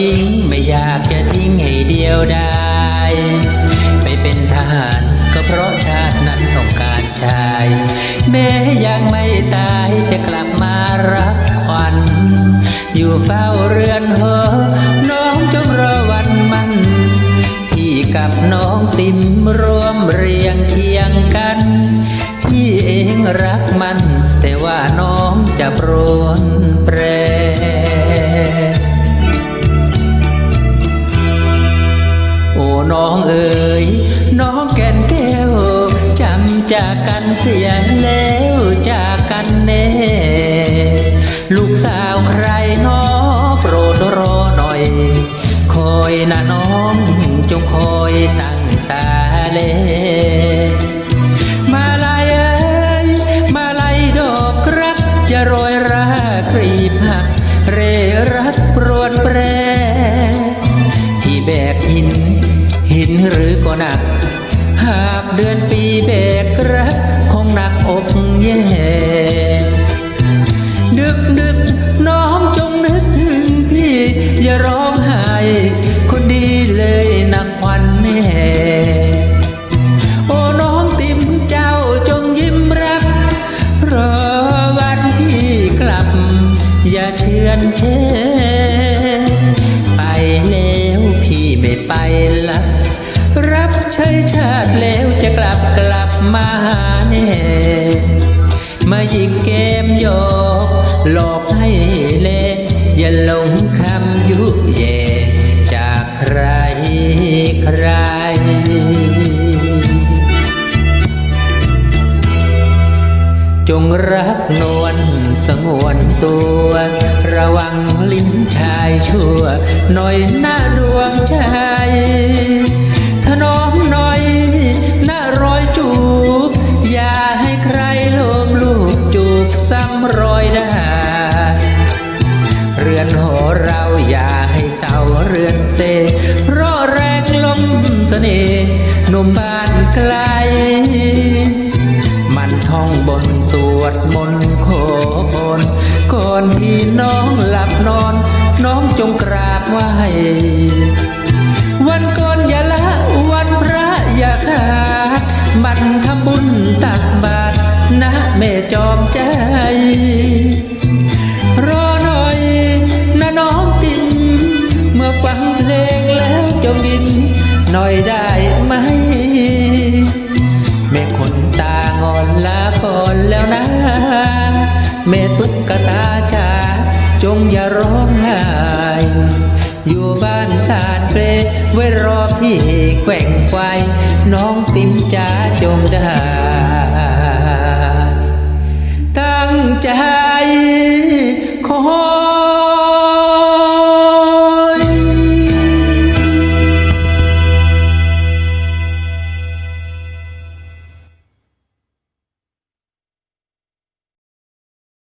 ยิงไม่อยากจะทิ้งให้เดียวดายไปเป็นทหารก็เพราะชาตินั้นต้องการชาย แม้ยังไม่ตายจะกลับมารักควันอยู่เฝ้าเรือนหอน้องจงรอวันมันพี่กับน้องติมร่วมเรียงเคียงกัน พี่เองรักมัน แต่ว่าน้องจะโปรน จากกันเสียแล้วจากกันแน่ ลูกสาวใครน้อโปรดรอหน่อย คอยนะน้องจงคอยตั้งตาเล มาลายเอ้ยมาลายดอกรัก จะโรยรากรีบหักเรรักปรวนแปรที่แบกหินหินหรือก็หนัก หากเดือนปีแบกรักคงหนักอกแย่ แน่มายิงเกมโยกหลอกให้เละอย่าหลงคำยุเยจากใครใครจงรักนวลสงวนตัว ระวังลิ้นชายชั่ว หน่อยหน้าดวงใจ หนุ่มบ้านไกล มันท่องบนสวดมนต์ขอพรก่อนที่น้องหลับนอน น้องจงกราบไหววันก่อนอย่าละวันพระอย่าขาด มันทำบุญตักบาตรนะแม่จอมใจ รอหน่อยนะน้องติมเมื่อฟังเพลงแล้วจงบิน หน่อยได้ไหม แม่คนตางอนลาก่อนแล้วนะ แม่ตุ๊กตาจ๋าจงอย่าร้องไห้อยู่บ้านสานเปลไว้รอพี่แกว่งไกวน้องติมจ๋าจงได้ ตั้งใจขอ